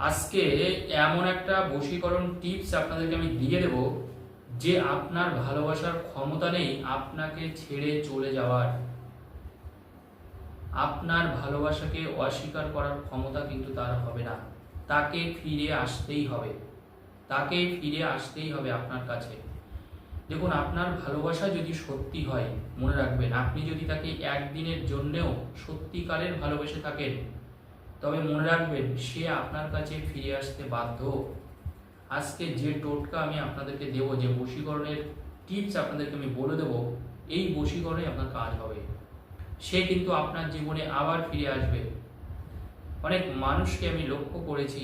আজকে এমন একটা বশীকরণ টিপস আপনাদেরকে আমি দিয়ে দেব যে আপনার ভালোবাসার ক্ষমতা নেই আপনাকে ছেড়ে চলে যাওয়ার। আপনার ভালোবাসাকে অস্বীকার করার ক্ষমতা কিন্তু তার হবে না। তাকে ফিরে আসতেই হবে। তাকে ফিরে আসতেই হবে আপনার কাছে। দেখুন, আপনার ভালোবাসা যদি সত্যি হয়, মনে রাখবেন, আপনি যদি তাকে একদিনের জন্যেও সত্যিকারের ভালোবেসে থাকেন তবে মনে রাখবেন, সে আপনার কাছে ফিরে আসতে বাধ্য। আজকে যে টোটকা আমি আপনাদেরকে দেব, যে বশীকরণের টিপস আপনাদেরকে আমি বলে দেব, এই বশীকরণে আপনার কাজ হবে। সে কিন্তু আপনার জীবনে আবার ফিরে আসবে। অনেক মানুষকে আমি লক্ষ্য করেছি।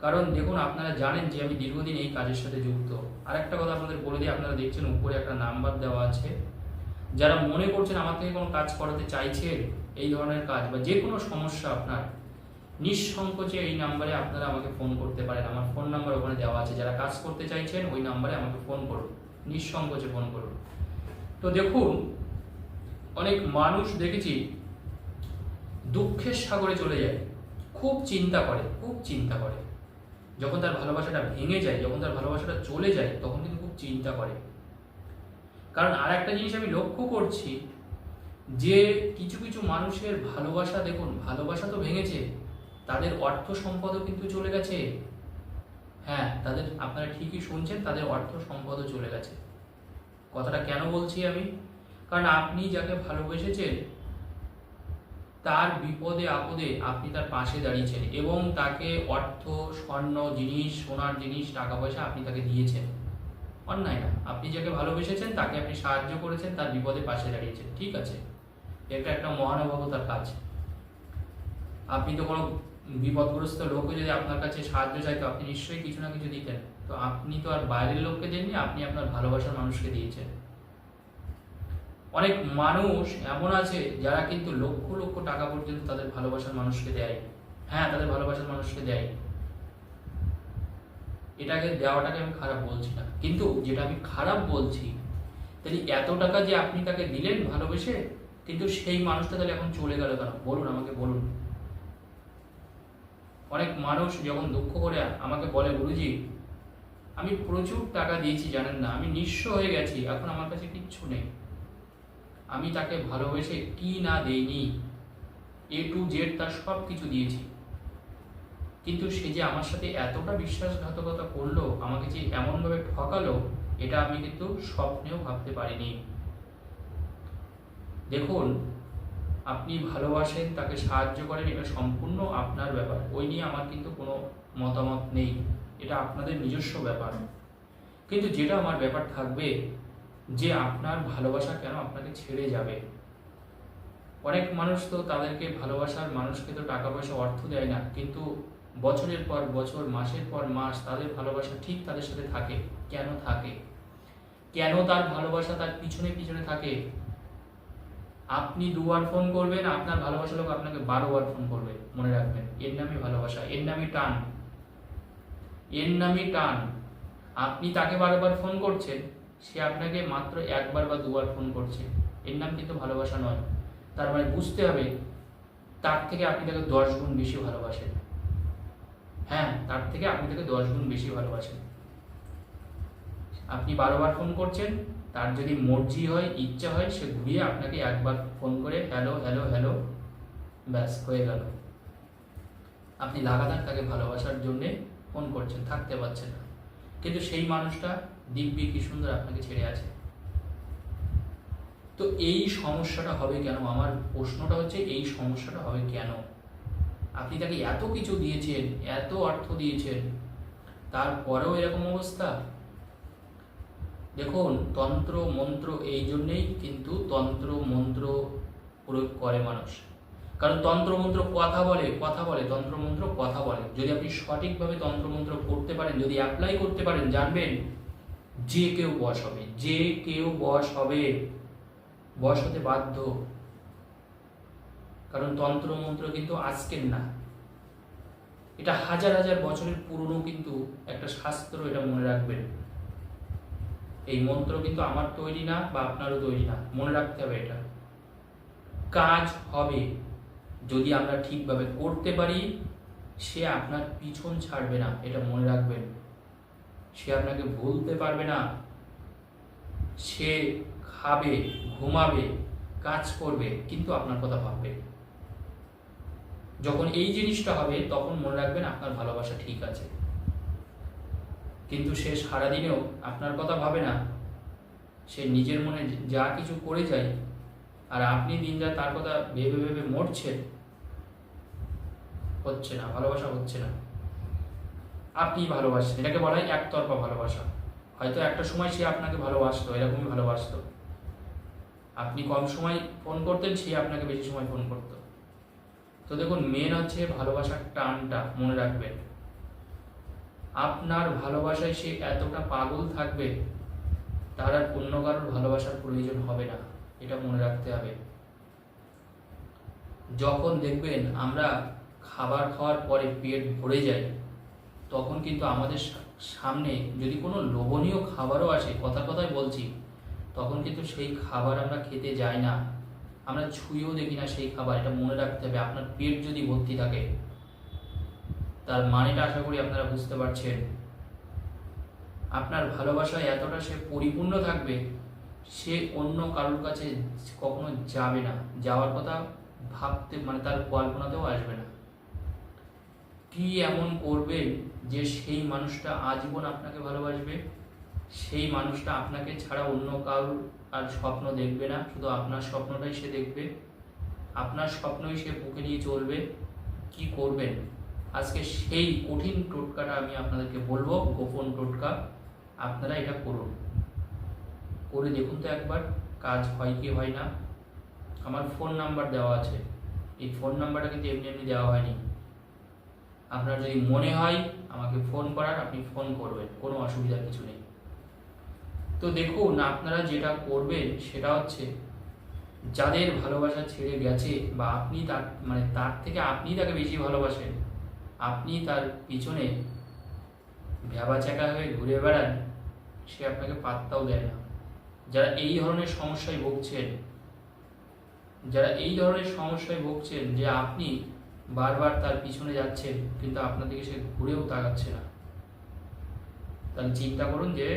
কারণ দেখুন, আপনারা জানেন যে আমি দীর্ঘদিন এই কাজের সাথে যুক্ত। আর একটা কথা আপনাদের বলে দিই, আপনারা দেখছেন উপরে একটা নাম্বার দেওয়া আছে। যারা মনে করছেন আমার থেকে কোনো কাজ করাতে চাইছেন এই ধরনের কাজ বা যে কোনো সমস্যা আপনার, নিঃসংকোচে এই নাম্বারে আপনারা আমাকে ফোন করতে পারেন। আমার ফোন নাম্বার ওখানে দেওয়া আছে। যারা কাজ করতে চাইছেন, ওই নাম্বারে আমাকে ফোন করুন। নিঃসংকোচে ফোন করুন। তো দেখুন, অনেক মানুষ দেখেছি দুঃখের সাগরে চলে যায়। খুব চিন্তা করে, খুব চিন্তা করে। যখন তার ভালোবাসাটা ভেঙে যায়, যখন তার ভালোবাসাটা চলে যায়, তখন কিন্তু খুব চিন্তা করে। কারণ আর একটা জিনিস আমি লক্ষ্য করছি যে কিছু কিছু মানুষের ভালোবাসা দেখুন, ভালোবাসা তো ভেঙেছে, তাদের অর্থ সম্পদও কিন্তু চলে গেছে। হ্যাঁ তাদের, আপনারা ঠিকই শুনছেন, তাদের অর্থ সম্পদও চলে গেছে। কথাটা কেন বলছি আমি? কারণ আপনি যাকে ভালোবেসেছেন, তার বিপদে, আপদে আপনি তার পাশে দাঁড়িয়েছেন এবং তাকে অর্থ, স্বর্ণ জিনিস, সোনার জিনিস টাকা পয়সা আপনি তাকে দিয়েছেন। অন্যায় না আপনি যাকে ভালোবেসেছেন, তাকে আপনি সাহায্য করেছেন, তার বিপদে পাশে দাঁড়িয়েছেন। ঠিক আছে? এটা একটা মহানুভবতার কাজ। আপনি তো কোনো বিপদগ্রস্ত লোকও যদি আপনার কাছে সাহায্য চাইতো আপনি নিশ্চয়ই কিছু না কিছু দিতেন। তো আপনি তো আর বাইরের লোককে দেননি, আপনি আপনার ভালোবাসার মানুষকে দিয়েছেন। অনেক মানুষ এমন আছে, যারা কিন্তু লক্ষ লক্ষ টাকা পর্যন্ত তাদের ভালোবাসার মানুষকে দেয়। হ্যাঁ তাদের ভালোবাসার মানুষকে দেয়। এটাকে, দেওয়াটাকে আমি খারাপ বলছি না। কিন্তু যেটা আমি খারাপ বলছি, তাহলে এত টাকা যে আপনি তাকে দিলেন ভালোবেসে কিন্তু সেই মানুষটা তাহলে এখন চলে গেল কেন? বলুন, আমাকে বলুন। অনেক মানুষ যখন দুঃখ করে আমাকে বলে, গুরুজি, আমি প্রচুর টাকা দিয়েছি, জানেন না, আমি নিঃস্ব হয়ে গেছি, এখন আমার কাছে কিচ্ছু নেই। আমি তাকে ভালোবেসে কি না দেইনি এ টু জেড তার সব কিছু দিয়েছি। কিন্তু সে যে আমার সাথে এতটা বিশ্বাসঘাতকতা করল, আমাকে যে এমনভাবে ঠকালো, এটা আমি কিন্তু স্বপ্নেও ভাবতে পারিনি। দেখুন, আপনি ভালোবাসেন, তাকে সাহায্য করেন, এটা সম্পূর্ণ আপনার ব্যাপার। ওই নিয়ে আমার কিন্তু কোনো মতামত নেই। এটা আপনাদের নিজস্ব ব্যাপার। কিন্তু যেটা আমার ব্যাপার থাকবে, যে আপনার ভালোবাসা কেন আপনাকে ছেড়ে যাবে? অনেক মানুষ তো তাদেরকে ভালোবাসার মানুষকে তো টাকা পয়সা অর্থ দেয় না। কিন্তু বছরের পর বছর, মাসের পর মাস তাদের ভালোবাসা ঠিক তাদের সাথে থাকে। কেন থাকে? কেন তার ভালোবাসা তার পিছনে পিছনে থাকে? আপনি দুবার ফোন করবেন, আপনার ভালোবাসা লোক আপনাকে বারো বার ফোন করবে, মনে রাখবেন। এর নামই ভালোবাসা, এর নামই টান। এর নামই টান। আপনি তাকে বারবার ফোন করছেন, সে আপনাকে মাত্র একবার বা দুবার ফোন করছে। এর নাম কিন্তু ভালোবাসা নয়। তার মানে বুঝতে হবে, তার থেকে আপনি তাকে দশ গুণ বেশি ভালোবাসেন। হ্যাঁ তার থেকে আপনি তাকে দশ গুণ বেশি ভালোবাসেন। আপনি বারবার ফোন করছেন, তার যদি মর্জি হয়, ইচ্ছা হয়, সে ঘুরিয়ে আপনাকে একবার ফোন করে হ্যালো হ্যালো হ্যালো ব্যাস, হয়ে গেল। আপনি লাগাতার তাকে ভালোবাসার জন্যে ফোন করছেন, থাকতে পারছেন না। কিন্তু সেই মানুষটা, দিব্যি কি সুন্দর আপনাকে ছেড়ে আছে। তো এই সমস্যাটা হবে কেন? আমার প্রশ্নটা হচ্ছে, এই সমস্যাটা হবে কেন? আপনি তাকে এত কিছু দিয়েছেন, এত অর্থ দিয়েছেন, তারপরেও এরকম অবস্থা? দেখুন, তন্ত্র, মন্ত্র এই জন্যেই কিন্তু তন্ত্র, মন্ত্র প্রয়োগ করে মানুষ। কারণ তন্ত্রমন্ত্র কথা বলে কথা বলে তন্ত্রমন্ত্র কথা বলে। যদি আপনি সঠিকভাবে তন্ত্রমন্ত্র করতে পারেন, যদি অ্যাপ্লাই করতে পারেন, জানবেন, যে কেউ বশ হবে, যে কেউ বশ হবে বশ হতে বাধ্য। কারণ তন্ত্রমন্ত্র কিন্তু আজকের না। এটা হাজার হাজার বছরের পুরনো কিন্তু একটা শাস্ত্র, এটা মনে রাখবেন। এই মন্ত্র কিন্তু আমার তৈরি না বা আপনারও তৈরি না। মনে রাখতে হবে এটা। কাজ হবে। যদি আমরা ঠিকভাবে করতে পারি, সে আপনার পিছন ছাড়বে না, এটা মনে রাখবেন। সে আপনাকে ভুলতে পারবে না। সে খাবে, ঘুমাবে, কাজ করবে, কিন্তু আপনার কথা ভাববে। যখন এই জিনিসটা হবে, তখন মনে রাখবেন আপনার ভালোবাসা ঠিক আছে। কিন্তু সে সারাদিনেও আপনার কথা ভাবে না। সে নিজের মনে যা কিছু করে যায়, আর আপনি দিন যা তার কথা ভেবে ভেবে মরছেন, হচ্ছে না, ভালোবাসা হচ্ছে না। আপনি ভালোবাসছেন, এটাকে বলা হয় একতরফা ভালোবাসা। হয়তো একটা সময় সে আপনাকে ভালোবাসতো, এরকমই ভালোবাসতো। আপনি কম সময় ফোন করতেন, সে আপনাকে বেশি সময় ফোন করতো। তো দেখুন মেন হচ্ছে ভালোবাসার টানটা মনে রাখবেন। আপনার ভালোবাসায় সে এতটা পাগল থাকবে, তার আর অন্য কারোর ভালোবাসার প্রয়োজন হবে না। এটা মনে রাখতে হবে। যখন দেখবেন আমরা খাবার খাওয়ার পরে পেট ভরে যায় তখন কিন্তু আমাদের সামনে যদি কোনো লোভনীয় খাবারও আসে, কথা কথাই বলছি, তখন কিন্তু সেই খাবার আমরা খেতে যাই না। আমরা ছুঁয়েও দেখি না সেই খাবার। এটা মনে রাখতে হবে। আপনার পেট যদি ভর্তি থাকে তার মানেটা আশা করি আপনারা বুঝতে পারছেন। আপনার ভালোবাসায় এতটা সে পরিপূর্ণ থাকবে, সে অন্য কারোর কাছে কখনো যাবে না। যাওয়ার কথা ভাবতে মানে তার কল্পনাতেও আসবে না। কি এমন করবে যে সেই মানুষটা আজীবন আপনাকে ভালোবাসবে? সেই মানুষটা আপনাকে ছাড়া অন্য কারোর আর স্বপ্ন দেখবে না। শুধু আপনার স্বপ্নটাই সে দেখবে। আপনার স্বপ্নই সে বুকে নিয়ে চলবে। কি করবেন? আজকে সেই কঠিন টোটকাটা আমি আপনাদেরকে বলব, গোপন টোটকা। আপনারা এটা করুন। করে দেখুন তো একবার, কাজ হয় কি হয় না। আমার ফোন নাম্বার দেওয়া আছে। এই ফোন নাম্বারটা কিন্তু এমনি এমনি দেওয়া হয়নি। আপনার যদি মনে হয় আমাকে ফোন করার, আপনি ফোন করবেন। কোনো অসুবিধার কিছু নেই। তো দেখুন, আপনারা যেটা করবেন সেটা হচ্ছে, যাদের ভালোবাসা ছেড়ে গেছে বা আপনি তার মানে তার থেকে আপনি তাকে বেশি ভালোবাসেন আপনি তার পিছনে ভ্যাবা চাকা হয়ে ঘুরে বেড়ান, সে আপনাকে পাত্তাও দেয় না। যারা এই ধরনের সমস্যায় ভুগছেন, যারা এই ধরনের সমস্যায় ভুগছেন যে আপনি বারবার তার পিছনে যাচ্ছেন, কিন্তু আপনার দিকে সে ঘুরেও তাকাচ্ছে না। তাহলে চিন্তা করুন যে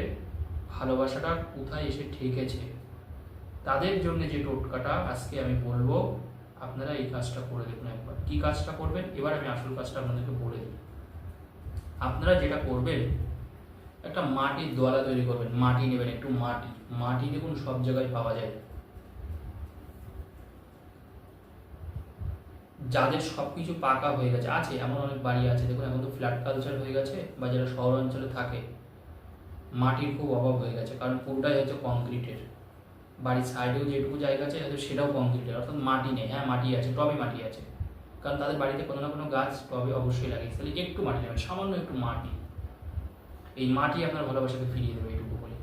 ভালোবাসাটা কোথায় এসে ঠেকেছে। তাদের জন্য যে টোটকাটা আজকে আমি বলব আপনারা এই কাজটা করে দেখুন একবার। কি কাজটা করবেন? এবার আমি আসল কাজটা আপনাদেরকে বলে দিই। আপনারা যেটা করবেন, একটা মাটির দোয়ালা তৈরি করবেন, মাটি নেবেন, একটু মাটি। মাটি দেখুন সব জায়গায় পাওয়া যায়। যাদের সব কিছু পাকা হয়ে গেছে, আছে, এমন অনেক বাড়ি আছে, দেখুন এখন তো ফ্ল্যাট কালচার হয়ে গেছে, বা যারা শহর অঞ্চলে থাকে, মাটির খুব অভাব হয়ে গেছে, কারণ পুরোটাই হচ্ছে কংক্রিটের বাড়ির সাইডেও যেটুকু জায়গা আছে, হয়তো সেটাও কংক্রিটের অর্থাৎ মাটি নেই। হ্যাঁ মাটি আছে, টবে মাটি আছে। কারণ তাদের বাড়িতে কোনো না কোনো গাছ টবে অবশ্যই লাগে। তাহলে একটু মাটি নেবেন সামান্য একটু মাটি। এই মাটি আপনার ভালোবাসাকে ফিরিয়ে দেবে এইটুকু বলে।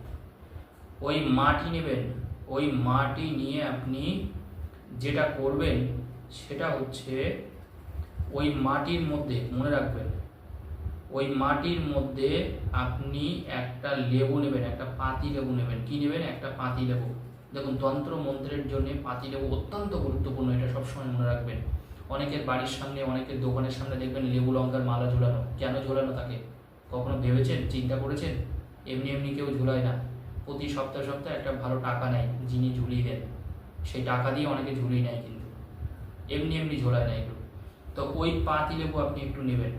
ওই মাটি নেবেন, ওই মাটি নিয়ে আপনি যেটা করবেন, সেটা হচ্ছে ওই মাটির মধ্যে, মনে রাখবেন, ওই মাটির মধ্যে আপনি একটা লেবু নেবেন, একটা পাতি লেবু নেবেন। কি নেবেন? একটা পাতি লেবু। দেখুন তন্ত্র মন্ত্রের জন্য পাতি লেবু অত্যন্ত গুরুত্বপূর্ণ, এটা সবসময় মনে রাখবেন। অনেকের বাড়ির সামনে, অনেকের দোকানের সামনে দেখবেন লেবু লঙ্কার মালা ঝোলানো। কেন ঝোলানো তাকে? কখনো ভেবেছেন? চিন্তা করেছেন? এমনি এমনি কেউ ঝুলায় না। প্রতি সপ্তাহে সপ্তাহে একটা ভালো টাকা নেয়, যিনি ঝুলিয়ে দেন। সেই টাকা দিয়ে অনেকে ঝুলিয়ে নেয় কিন্তু। এমনি এমনি ঝোলায় না এগুলো। তো ওই পাতি লেবু আপনি একটু নেবেন।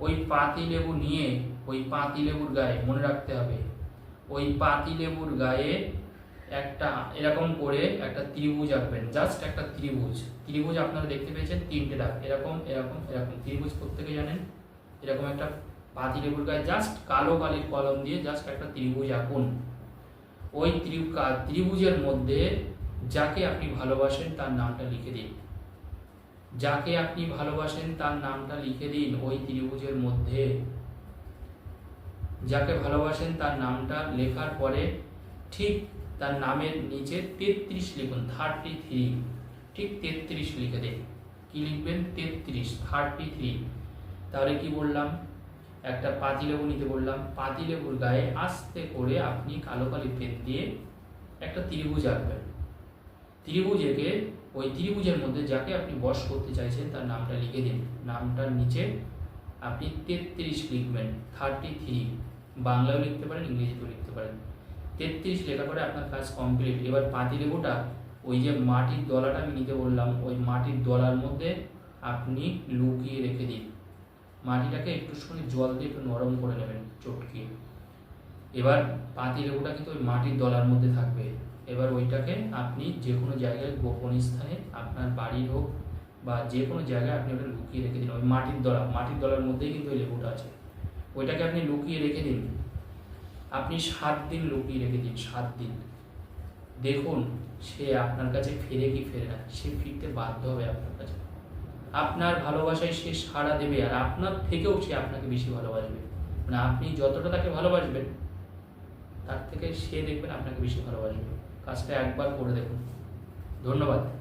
ওই পাতি লেবু নিয়ে, ওই পাতি লেবুর গায়ে মনে রাখতে হবে, ওই পাতি লেবুর গায়ে একটা এরকম করে একটা ত্রিভুজ আঁকবেন জাস্ট একটা ত্রিভুজ। ত্রিভুজ আপনারা দেখতে পেয়েছেন, তিনটে দাগ। এরকম এরকম এরকম। ত্রিভুজ প্রত্যেকে জানেন? এরকম একটা পাতি লেবুর গায়ে জাস্ট কালো কালির কলম দিয়ে জাস্ট একটা ত্রিভুজ আঁকুন। ওই ত্রিভু- ত্রিভুজের মধ্যে যাকে আপনি ভালোবাসেন তার নামটা লিখে দিন। যাকে আপনি ভালোবাসেন তার নামটা লিখে দিন ওই ত্রিভুজের মধ্যে। যাকে ভালোবাসেন তার নামটা লেখার পরে ঠিক তার নামের নিচে তেত্রিশ লিখুন থার্টি থ্রি ঠিক তেত্রিশ লিখে দিন কি লিখবেন? তেত্রিশ থার্টি থ্রি তাহলে কি বললাম? একটা পাতিলেবু নিতে বললাম। পাতিলেবুর গায়ে আস্তে করে আপনি কালো কালি পেন দিয়ে একটা ত্রিভুজ আঁকবেন। ত্রিভুজ এঁকে ওই ত্রিভুজের মধ্যে যাকে আপনি বশ করতে চাইছেন, তার নামটা লিখে দিন। নামটার নিচে আপনি তেত্রিশ লিখবেন থার্টি থ্রি বাংলাও লিখতে পারেন, ইংরেজিতেও লিখতে পারেন। তেত্রিশ লেখা করে আপনার কাজ কমপ্লিট এবার পাতিলেবুটা ওই যে মাটির দলাটা আমি নিতে বললাম, ওই মাটির দলার মধ্যে আপনি লুকিয়ে রেখে দিন। মাটিটাকে একটু সময় জল দিয়ে একটু নরম করে নেবেন চটকিয়ে। এবার পাতি লেবুটা কিন্তু ওই মাটির দলার মধ্যে থাকবে। এবার ওইটাকে আপনি যে কোনো জায়গায় গোপন স্থানে, আপনার বাড়ির হোক বা যে কোনো জায়গায় আপনি ওটা লুকিয়ে রেখে দিন। ওই মাটির দলা, মাটির দলার মধ্যেই কিন্তু ওই লেবুটা আছে। ওইটাকে আপনি লুকিয়ে রেখে দিন। আপনি সাত দিন লুকিয়ে রেখে দিন, সাত দিন। দেখুন, সে আপনার কাছে ফিরে কি ফেরে না, সে ফিরতে বাধ্য হবে আপনার কাছে। আপনার ভালোবাসায় সে সাড়া দেবে, আর আপনার থেকেও সে আপনাকে বেশি ভালোবাসবে। মানে আপনি যতটা তাকে ভালোবাসবেন, তার থেকে সে দেখবেন আপনাকে বেশি ভালোবাসবে। কাজটা একবার করে দেখুন। ধন্যবাদ।